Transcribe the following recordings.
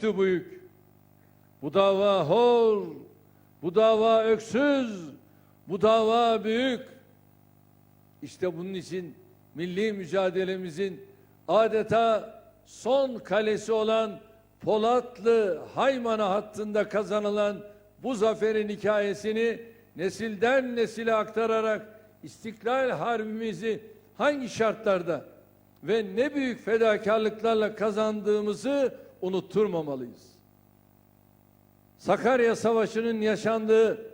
güçlü bu yük. Bu dava hor, bu dava öksüz, bu dava büyük. İşte bunun için milli mücadelemizin adeta son kalesi olan Polatlı Haymana hattında kazanılan bu zaferin hikayesini nesilden nesile aktararak İstiklal Harbimizi hangi şartlarda ve ne büyük fedakarlıklarla kazandığımızı unutturmamalıyız. Sakarya Savaşı'nın yaşandığı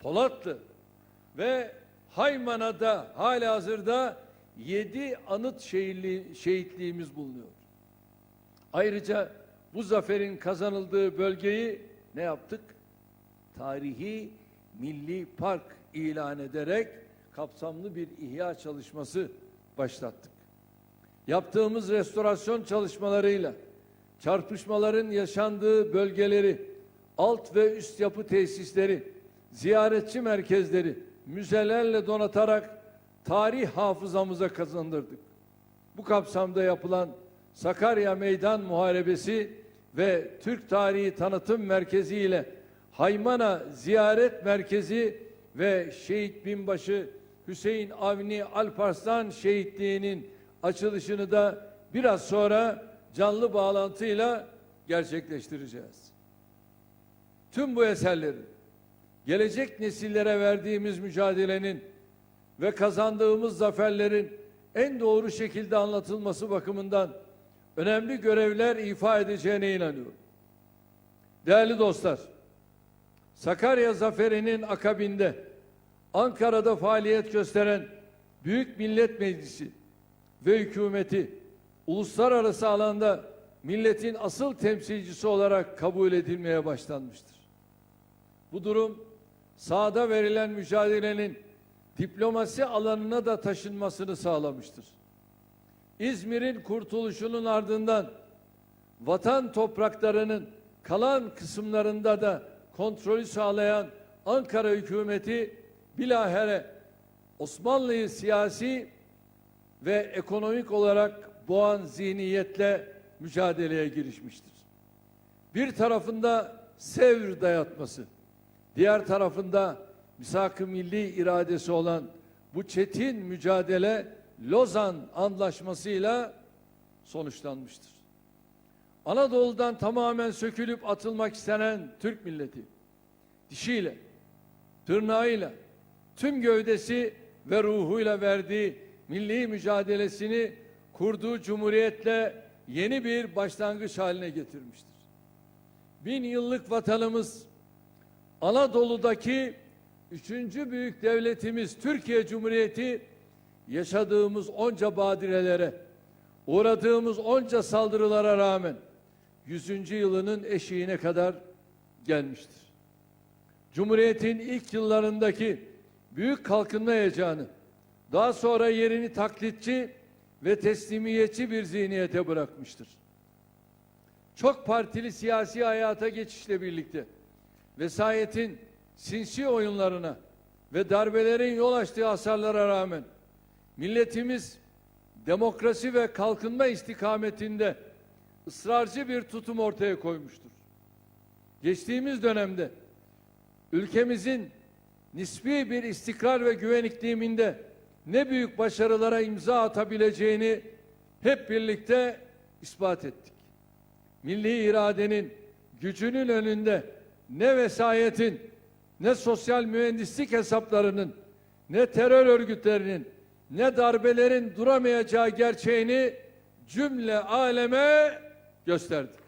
Polatlı ve Haymana'da hala hazırda yedi anıt şehitliğimiz bulunuyor. Ayrıca bu zaferin kazanıldığı bölgeyi ne yaptık? Tarihi Milli Park ilan ederek kapsamlı bir ihya çalışması başlattık. Yaptığımız restorasyon çalışmalarıyla çarpışmaların yaşandığı bölgeleri, alt ve üst yapı tesisleri, ziyaretçi merkezleri, müzelerle donatarak tarih hafızamıza kazandırdık. Bu kapsamda yapılan Sakarya Meydan Muharebesi ve Türk Tarihi Tanıtım Merkezi ile Haymana Ziyaret Merkezi ve Şehit Binbaşı Hüseyin Avni Alparslan Şehitliği'nin açılışını da biraz sonra canlı bağlantıyla gerçekleştireceğiz. Tüm bu eserlerin gelecek nesillere verdiğimiz mücadelenin ve kazandığımız zaferlerin en doğru şekilde anlatılması bakımından önemli görevler ifa edeceğine inanıyorum. Değerli dostlar, Sakarya Zaferi'nin akabinde Ankara'da faaliyet gösteren Büyük Millet Meclisi ve hükümeti uluslararası alanda milletin asıl temsilcisi olarak kabul edilmeye başlanmıştır. Bu durum sahada verilen mücadelenin diplomasi alanına da taşınmasını sağlamıştır. İzmir'in kurtuluşunun ardından vatan topraklarının kalan kısımlarında da kontrolü sağlayan Ankara hükümeti bilahare Osmanlı'yı siyasi ve ekonomik olarak boğan zihniyetle mücadeleye girişmiştir. Bir tarafında Sevr dayatması, diğer tarafında misak-ı milli iradesi olan bu çetin mücadele Lozan Antlaşması'yla sonuçlanmıştır. Anadolu'dan tamamen sökülüp atılmak istenen Türk milleti dişiyle, tırnağıyla, tüm gövdesi ve ruhuyla verdiği milli mücadelesini kurduğu cumhuriyetle yeni bir başlangıç haline getirmiştir. Bin yıllık vatanımız Anadolu'daki üçüncü büyük devletimiz Türkiye Cumhuriyeti yaşadığımız onca badirelere, uğradığımız onca saldırılara rağmen 100. yılının eşiğine kadar gelmiştir. Cumhuriyetin ilk yıllarındaki büyük kalkınma heyecanı daha sonra yerini taklitçi ve teslimiyetçi bir zihniyete bırakmıştır. Çok partili siyasi hayata geçişle birlikte vesayetin sinsi oyunlarına ve darbelerin yol açtığı hasarlara rağmen milletimiz demokrasi ve kalkınma istikametinde ısrarcı bir tutum ortaya koymuştur. Geçtiğimiz dönemde ülkemizin nispi bir istikrar ve güven ikliminde ne büyük başarılara imza atabileceğini hep birlikte ispat ettik. Milli iradenin gücünün önünde ne vesayetin, ne sosyal mühendislik hesaplarının, ne terör örgütlerinin, ne darbelerin duramayacağı gerçeğini cümle aleme gösterdik.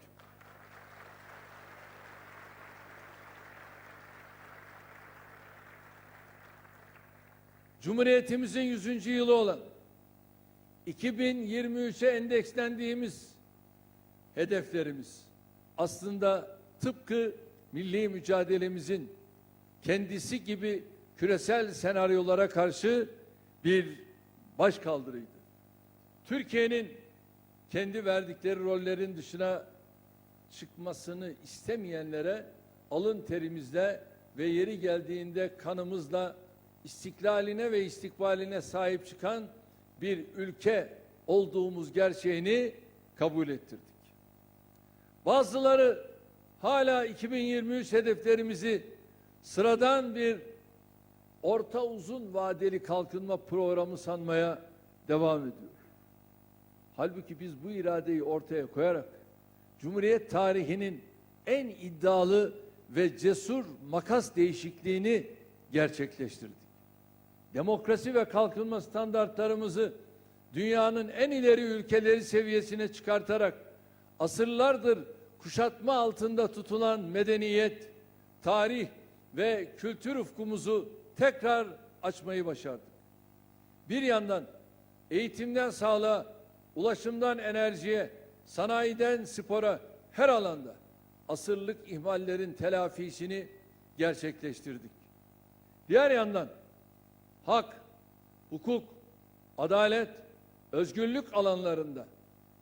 Cumhuriyetimizin 100. yılı olan 2023'e endekslendiğimiz hedeflerimiz aslında tıpkı milli mücadelemizin kendisi gibi küresel senaryolara karşı bir baş kaldırıydı. Türkiye'nin kendi verdikleri rollerin dışına çıkmasını istemeyenlere alın terimizle ve yeri geldiğinde kanımızla istiklaline ve istikbaline sahip çıkan bir ülke olduğumuz gerçeğini kabul ettirdik. Bazıları hala 2023 hedeflerimizi sıradan bir orta uzun vadeli kalkınma programı sanmaya devam ediyor. Halbuki biz bu iradeyi ortaya koyarak Cumhuriyet tarihinin en iddialı ve cesur makas değişikliğini gerçekleştirdik. Demokrasi ve kalkınma standartlarımızı dünyanın en ileri ülkeleri seviyesine çıkartarak asırlardır kuşatma altında tutulan medeniyet, tarih ve kültür ufkumuzu tekrar açmayı başardık. Bir yandan eğitimden sağlığa, ulaşımdan enerjiye, sanayiden spora her alanda asırlık ihmallerin telafisini gerçekleştirdik. Diğer yandan hak, hukuk, adalet, özgürlük alanlarında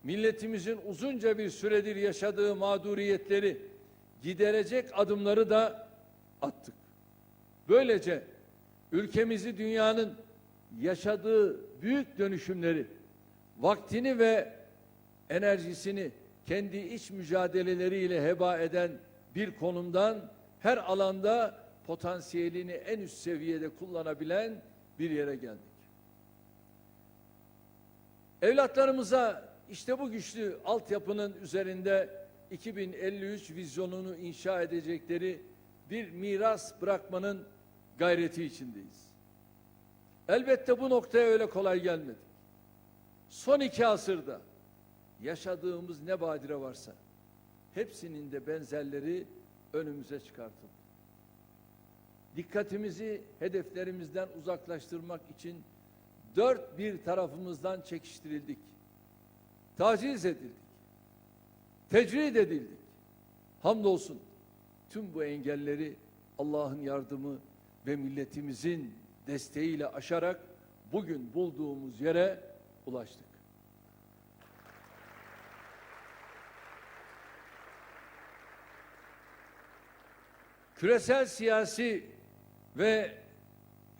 milletimizin uzunca bir süredir yaşadığı mağduriyetleri giderecek adımları da attık. Böylece ülkemizi dünyanın yaşadığı büyük dönüşümleri, vaktini ve enerjisini kendi iç mücadeleleriyle heba eden bir konumdan her alanda potansiyelini en üst seviyede kullanabilen bir yere geldik. Evlatlarımıza işte bu güçlü altyapının üzerinde 2053 vizyonunu inşa edecekleri bir miras bırakmanın gayreti içindeyiz. Elbette bu noktaya öyle kolay gelmedik. Son iki asırda yaşadığımız ne badire varsa hepsinin de benzerleri önümüze çıkartıldı. Dikkatimizi hedeflerimizden uzaklaştırmak için dört bir tarafımızdan çekiştirildik. Taciz edildik. Tecrid edildik. Hamdolsun tüm bu engelleri Allah'ın yardımı ve milletimizin desteğiyle aşarak bugün bulduğumuz yere ulaştık. Küresel siyasi ve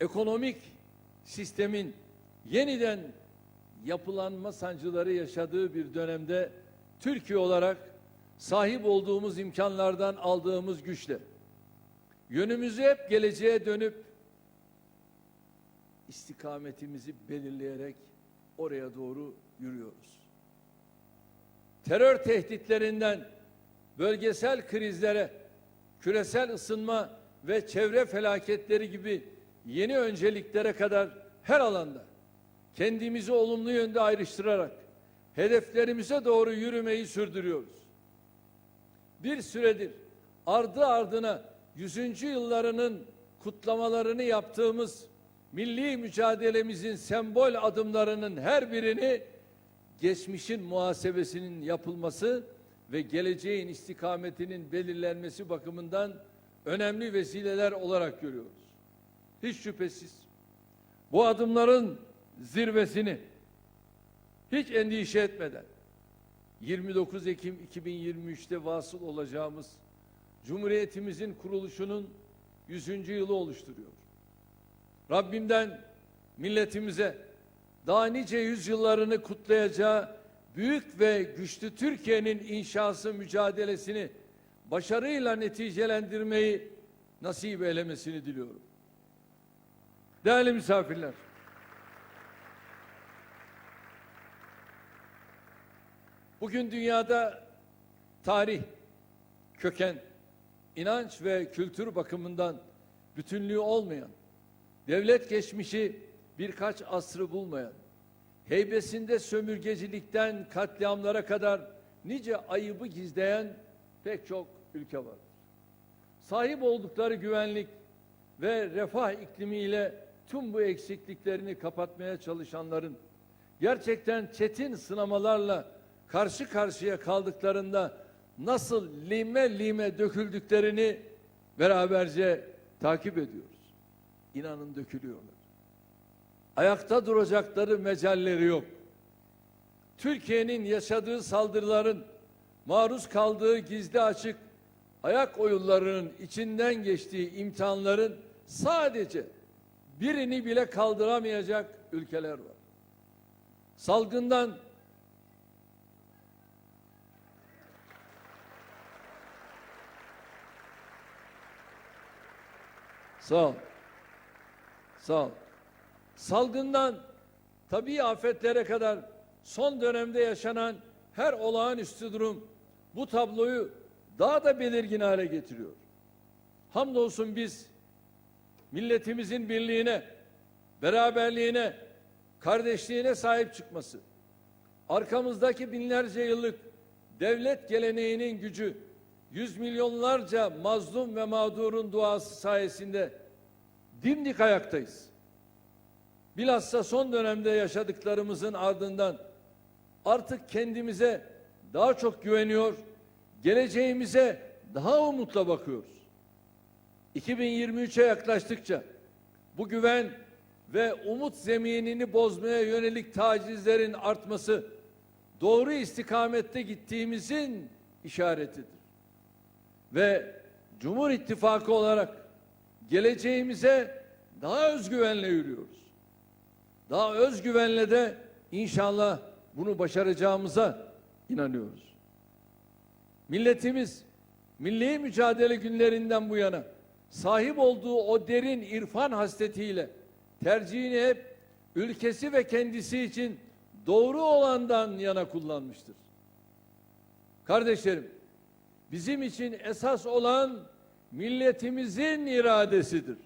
ekonomik sistemin yeniden yapılanma sancıları yaşadığı bir dönemde Türkiye olarak sahip olduğumuz imkanlardan aldığımız güçle yönümüzü hep geleceğe dönüp istikametimizi belirleyerek oraya doğru yürüyoruz. Terör tehditlerinden bölgesel krizlere, küresel ısınma ve çevre felaketleri gibi yeni önceliklere kadar her alanda kendimizi olumlu yönde ayrıştırarak hedeflerimize doğru yürümeyi sürdürüyoruz. Bir süredir ardı ardına 100. yıllarının kutlamalarını yaptığımız milli mücadelemizin sembol adımlarının her birini geçmişin muhasebesinin yapılması ve geleceğin istikametinin belirlenmesi bakımından önemli vesileler olarak görüyoruz. Hiç şüphesiz bu adımların zirvesini hiç endişe etmeden 29 Ekim 2023'te vasıl olacağımız Cumhuriyetimizin kuruluşunun 100. yılı oluşturuyor. Rabbimden milletimize daha nice yüzyıllarını kutlayacağı büyük ve güçlü Türkiye'nin inşası mücadelesini başarıyla neticelendirmeyi nasip eylemesini diliyorum. Değerli misafirler, bugün dünyada tarih, köken, inanç ve kültür bakımından bütünlüğü olmayan, devlet geçmişi birkaç asrı bulmayan, heybesinde sömürgecilikten katliamlara kadar nice ayıbı gizleyen pek çok ülke var. Sahip oldukları güvenlik ve refah iklimiyle tüm bu eksikliklerini kapatmaya çalışanların gerçekten çetin sınamalarla karşı karşıya kaldıklarında nasıl lime lime döküldüklerini beraberce takip ediyoruz. İnanın dökülüyorlar. Ayakta duracakları mecalleri yok. Türkiye'nin yaşadığı saldırıların maruz kaldığı gizli açık ayak oyunlarının içinden geçtiği imtihanların sadece birini bile kaldıramayacak ülkeler var. Salgından Sağ ol. Sağ ol. Salgından tabii afetlere kadar son dönemde yaşanan her olağanüstü durum bu tabloyu daha da belirgin hale getiriyor. Hamdolsun biz milletimizin birliğine, beraberliğine, kardeşliğine sahip çıkması, arkamızdaki binlerce yıllık devlet geleneğinin gücü, yüz milyonlarca mazlum ve mağdurun duası sayesinde dimdik ayaktayız. Bilhassa son dönemde yaşadıklarımızın ardından artık kendimize daha çok güveniyor, geleceğimize daha umutla bakıyoruz. 2023'e yaklaştıkça bu güven ve umut zeminini bozmaya yönelik tacizlerin artması doğru istikamette gittiğimizin işaretidir. Ve Cumhur İttifakı olarak geleceğimize daha özgüvenle yürüyoruz. Daha özgüvenle de inşallah bunu başaracağımıza inanıyoruz. Milletimiz milli mücadele günlerinden bu yana sahip olduğu o derin irfan hasretiyle tercihini hep ülkesi ve kendisi için doğru olandan yana kullanmıştır. Kardeşlerim, bizim için esas olan milletimizin iradesidir.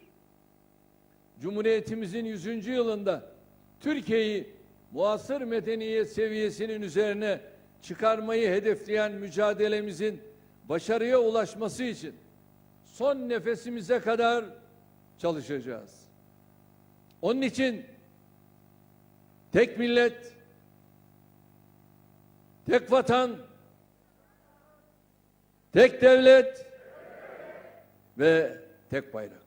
Cumhuriyetimizin 100. yılında Türkiye'yi muasır medeniyet seviyesinin üzerine çıkarmayı hedefleyen mücadelemizin başarıya ulaşması için son nefesimize kadar çalışacağız. Onun için tek millet, tek vatan, tek devlet ve tek bayrak.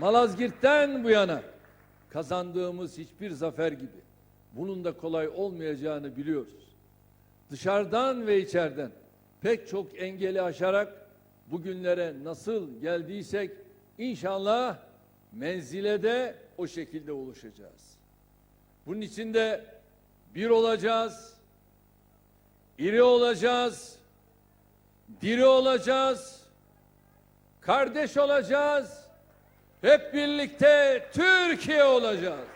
Malazgirt'ten bu yana kazandığımız hiçbir zafer gibi bunun da kolay olmayacağını biliyoruz. Dışarıdan ve içeriden pek çok engeli aşarak bugünlere nasıl geldiysek inşallah menzile de o şekilde ulaşacağız. Bunun için de bir olacağız, iri olacağız, diri olacağız, kardeş olacağız, hep birlikte Türkiye olacağız.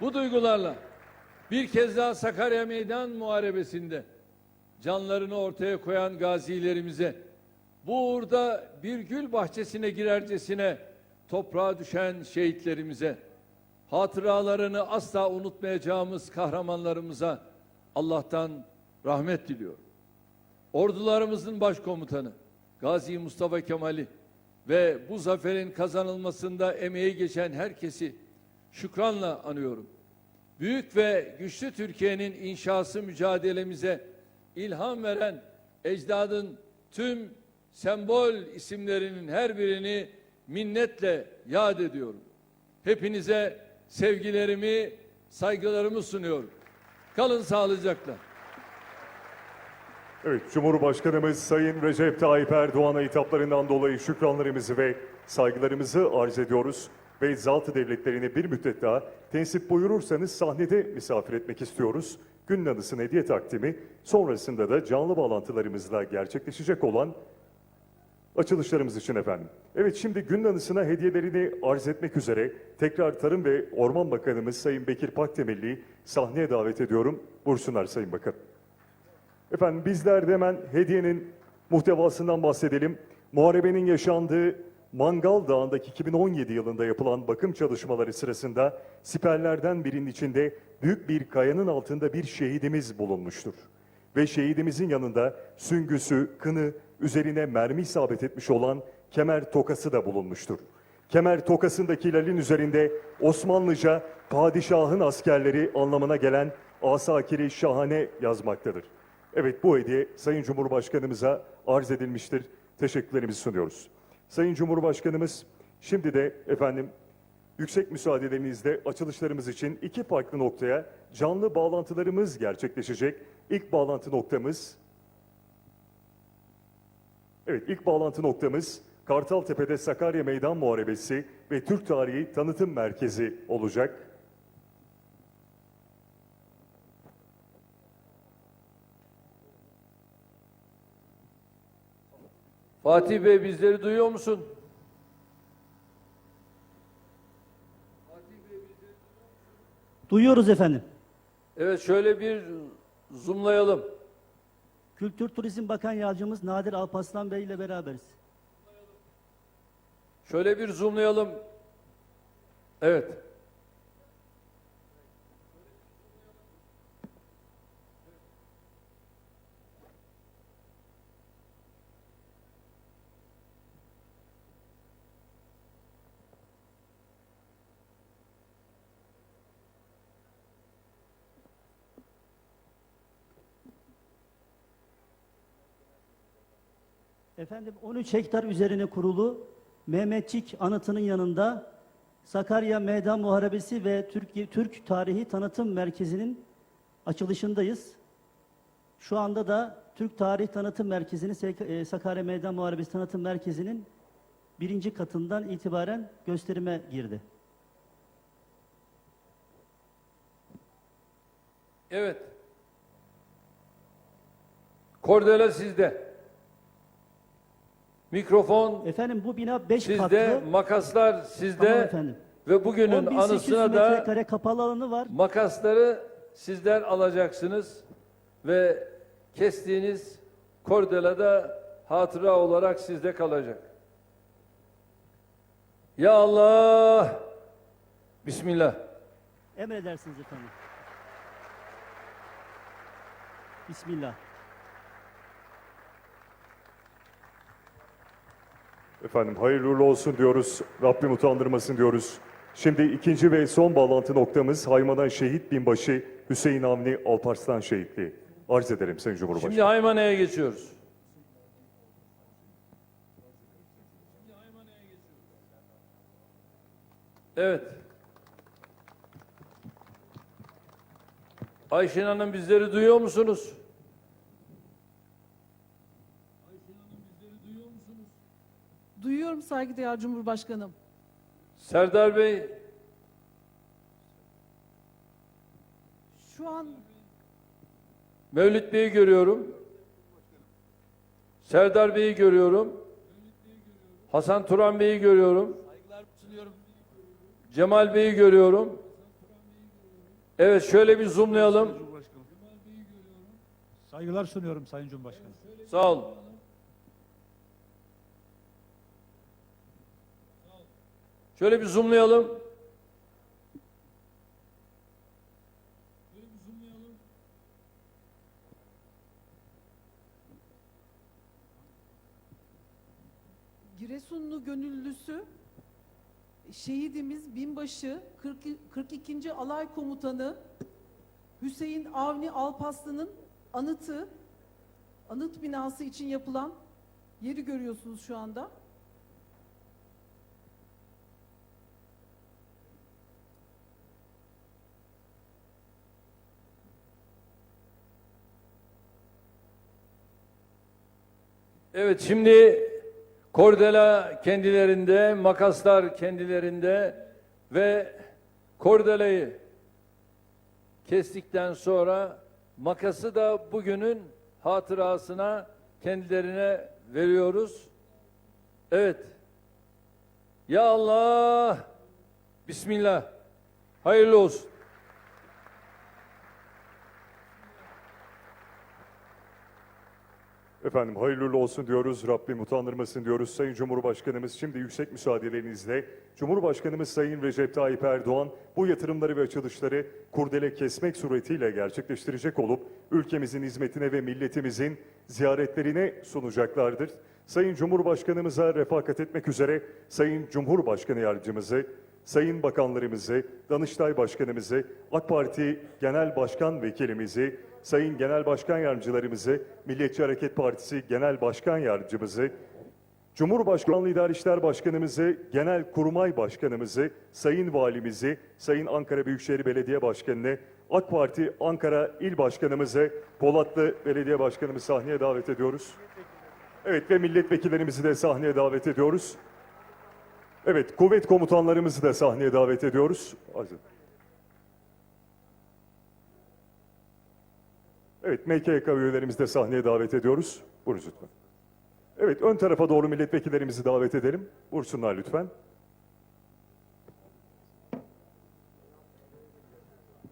Bu duygularla bir kez daha Sakarya Meydan Muharebesi'nde canlarını ortaya koyan gazilerimize bu uğurda bir gül bahçesine girercesine toprağa düşen şehitlerimize hatıralarını asla unutmayacağımız kahramanlarımıza Allah'tan rahmet diliyorum. Ordularımızın başkomutanı Gazi Mustafa Kemal'i ve bu zaferin kazanılmasında emeği geçen herkesi şükranla anıyorum. Büyük ve güçlü Türkiye'nin inşası mücadelemize ilham veren ecdadın tüm sembol isimlerinin her birini minnetle yad ediyorum. Hepinize sevgilerimi, saygılarımı sunuyorum. Kalın sağlıcakla. Evet, Cumhurbaşkanımız Sayın Recep Tayyip Erdoğan'a hitaplarından dolayı şükranlarımızı ve saygılarımızı arz ediyoruz. Ve zat devletlerini bir müddet daha tensip buyurursanız sahnede misafir etmek istiyoruz. Günün anısına hediye takdimi, sonrasında da canlı bağlantılarımızla gerçekleşecek olan açılışlarımız için efendim. Evet şimdi günün anısına hediyelerini arz etmek üzere tekrar Tarım ve Orman Bakanımız Sayın Bekir Pakdemirli'yi sahneye davet ediyorum. Buyursunlar Sayın Bakan. Efendim bizler de hemen hediyenin muhtevasından bahsedelim. Muharebenin yaşandığı Mangal Dağı'ndaki 2017 yılında yapılan bakım çalışmaları sırasında siperlerden birinin içinde büyük bir kayanın altında bir şehidimiz bulunmuştur. Ve şehidimizin yanında süngüsü, kını, üzerine mermi isabet etmiş olan kemer tokası da bulunmuştur. Kemer tokasındaki hilalin üzerinde Osmanlıca padişahın askerleri anlamına gelen Asakiri Şahane yazmaktadır. Evet bu hediye Sayın Cumhurbaşkanımıza arz edilmiştir. Teşekkürlerimizi sunuyoruz. Sayın Cumhurbaşkanımız şimdi de efendim yüksek müsaadelerinizle açılışlarımız için iki farklı noktaya canlı bağlantılarımız gerçekleşecek. İlk bağlantı noktamız Evet ilk bağlantı noktamız Kartaltepe'de Sakarya Meydan Muharebesi ve Türk Tarihi Tanıtım Merkezi olacak. Fatih Bey bizleri duyuyor musun? Duyuyoruz efendim. Evet şöyle bir zoomlayalım. Kültür Turizm Bakan Yardımcımız Nadir Alparslan Bey ile beraberiz. Şöyle bir zoomlayalım. Evet. Efendim 13 hektar üzerine kurulu Mehmetçik anıtının yanında Sakarya Meydan Muharebesi ve Türk, Türk Tarihi Tanıtım Merkezi'nin açılışındayız. Şu anda da Türk Tarih Tanıtım Merkezi'nin e, Sakarya Meydan Muharebesi Tanıtım Merkezi'nin birinci katından itibaren gösterime girdi. Evet. Kordela sizde. Mikrofon Efendim bu bina 5 sizde, katlı. makaslar sizde Tamam efendim. ve bugünün 10.800 anısına da metrekare kapalı alanı var. makasları sizler alacaksınız ve kestiğiniz kordela da hatıra olarak sizde kalacak. Ya Allah! Bismillah. Emredersiniz efendim. Bismillah. Efendim hayırlı uğurlu olsun diyoruz. Rabbim utandırmasın diyoruz. Şimdi ikinci ve son bağlantı noktamız Hayman'a şehit binbaşı Hüseyin Avni Alparslan şehitliği. Arz ederim Sayın Cumhurbaşkanı. Şimdi Haymana'ya geçiyoruz. Evet. Ayşen Hanım bizleri duyuyor musunuz? Duyuyorum saygıdeğer Cumhurbaşkanım. Serdar Bey, Şu an Mevlüt Bey'i görüyorum. Serdar Bey'i görüyorum. Hasan Turan Bey'i görüyorum. Cemal Bey'i görüyorum. Evet şöyle bir zoomlayalım. Saygılar sunuyorum Sayın Cumhurbaşkanım. Sağ olun. Şöyle bir zoomlayalım. Giresunlu gönüllüsü şehidimiz binbaşı 40 42. Alay Komutanı Hüseyin Avni Alpaslı'nın anıtı anıt binası için yapılan yeri görüyorsunuz şu anda. Evet şimdi kordela kendilerinde, makaslar kendilerinde ve kordelayı kestikten sonra makası da bugünün hatırasına kendilerine veriyoruz. Evet. Ya Allah. Bismillah. Hayırlı olsun. Efendim hayırlı olsun diyoruz. Rabbim utandırmasın diyoruz. Sayın Cumhurbaşkanımız şimdi yüksek müsaadelerinizle Cumhurbaşkanımız Sayın Recep Tayyip Erdoğan bu yatırımları ve açılışları kurdele kesmek suretiyle gerçekleştirecek olup ülkemizin hizmetine ve milletimizin ziyaretlerine sunacaklardır. Sayın Cumhurbaşkanımıza refakat etmek üzere Sayın Cumhurbaşkanı Yardımcımızı, Sayın Bakanlarımızı, Danıştay Başkanımızı, AK Parti Genel Başkan Vekilimizi, Sayın Genel Başkan Yardımcılarımızı, Milliyetçi Hareket Partisi Genel Başkan Yardımcımızı, Cumhurbaşkanlığı İdari İşler Başkanımızı, Genel Kurmay Başkanımızı, Sayın Valimizi, Sayın Ankara Büyükşehir Belediye Başkanı'nı, AK Parti Ankara İl Başkanımızı, Polatlı Belediye Başkanımızı sahneye davet ediyoruz. Evet ve milletvekillerimizi de sahneye davet ediyoruz. Evet, kuvvet komutanlarımızı da sahneye davet ediyoruz. Arz Evet, MKK üyelerimizi de sahneye davet ediyoruz. Buyurun lütfen. Evet, ön tarafa doğru milletvekillerimizi davet edelim. Buyursunlar lütfen.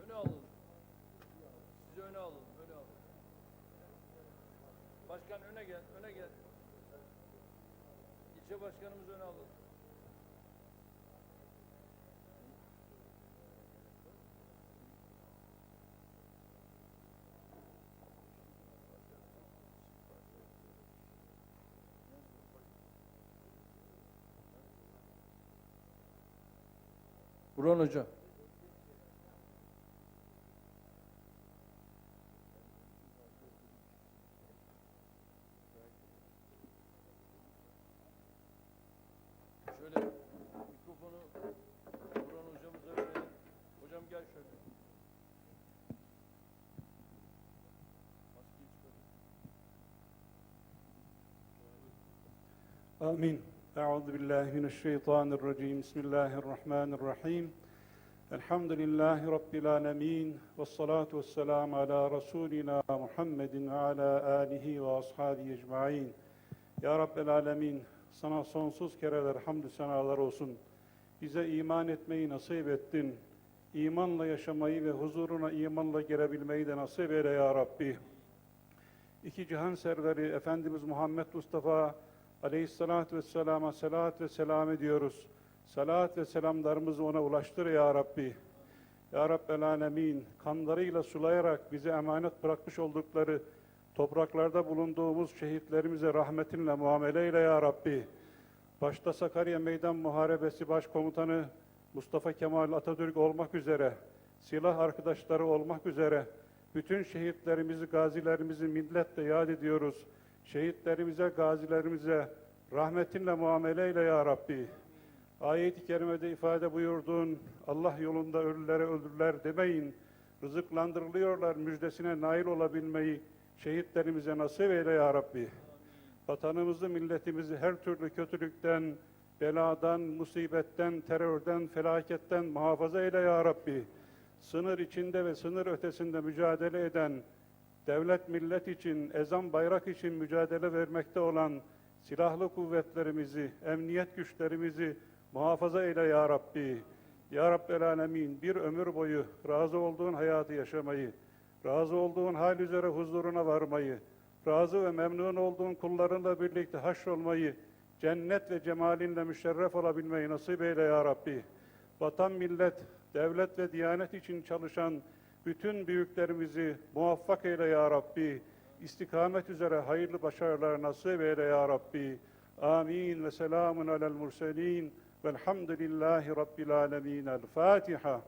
Öne alın. Sizi öne alın. Öne alın. Başkan öne gel. Öne gel. İlçe başkanımız öne alın. Burhan Hoca. Şöyle mikrofonu Amin. Euzu billahi mineşşeytanirracim. Bismillahirrahmanirrahim. Elhamdülillahi rabbil alamin ve salatu vesselam ala rasulina Muhammedin ve ala alihi ve ashabihi ecmaîn. Ya Rabbel alamin, sana sonsuz kereler hamdü senalar olsun. Bize iman etmeyi nasip ettin. İmanla yaşamayı ve huzuruna imanla girebilmeyi de nasip eyle ya Rabbi. İki cihan serveri Efendimiz Muhammed Mustafa Aleyhissalatü vesselama salat ve selam ediyoruz. Salat ve selamlarımızı ona ulaştır ya Rabbi. Ya Rabbel Alemin, kanlarıyla sulayarak bize emanet bırakmış oldukları topraklarda bulunduğumuz şehitlerimize rahmetinle muamele eyle ya Rabbi. Başta Sakarya Meydan Muharebesi Başkomutanı Mustafa Kemal Atatürk olmak üzere, silah arkadaşları olmak üzere, bütün şehitlerimizi, gazilerimizi milletle yad ediyoruz. Şehitlerimize, gazilerimize rahmetinle muamele eyle ya Rabbi. Ayet-i kerimede ifade buyurduğun Allah yolunda ölülere öldürürler demeyin. Rızıklandırılıyorlar müjdesine nail olabilmeyi şehitlerimize nasip eyle ya Rabbi. Vatanımızı, milletimizi her türlü kötülükten, beladan, musibetten, terörden, felaketten muhafaza eyle ya Rabbi. Sınır içinde ve sınır ötesinde mücadele eden, devlet millet için, ezan bayrak için mücadele vermekte olan silahlı kuvvetlerimizi, emniyet güçlerimizi muhafaza eyle ya Rabbi. Ya Rabbel Alemin bir ömür boyu razı olduğun hayatı yaşamayı, razı olduğun hal üzere huzuruna varmayı, razı ve memnun olduğun kullarınla birlikte haşrolmayı, cennet ve cemalinle müşerref olabilmeyi nasip eyle ya Rabbi. Vatan, millet, devlet ve diyanet için çalışan bütün büyüklerimizi muvaffak eyle ya Rabbi. İstikamet üzere hayırlı başarılar nasip eyle ya Rabbi. Amin ve selamun alel murselin. Velhamdülillahi Rabbil alemin. El Fatiha.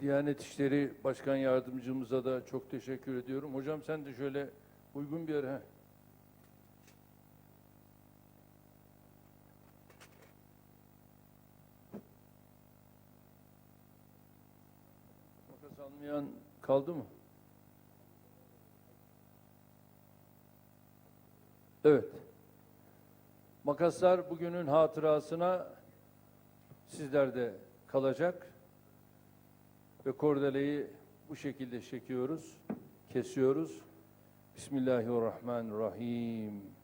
Diyanet İşleri Başkan Yardımcımıza da çok teşekkür ediyorum. Hocam sen de şöyle uygun bir yere. Almayan kaldı mı? Evet. Makaslar bugünün hatırasına sizlerde kalacak ve kordeleyi bu şekilde çekiyoruz, kesiyoruz. Bismillahirrahmanirrahim.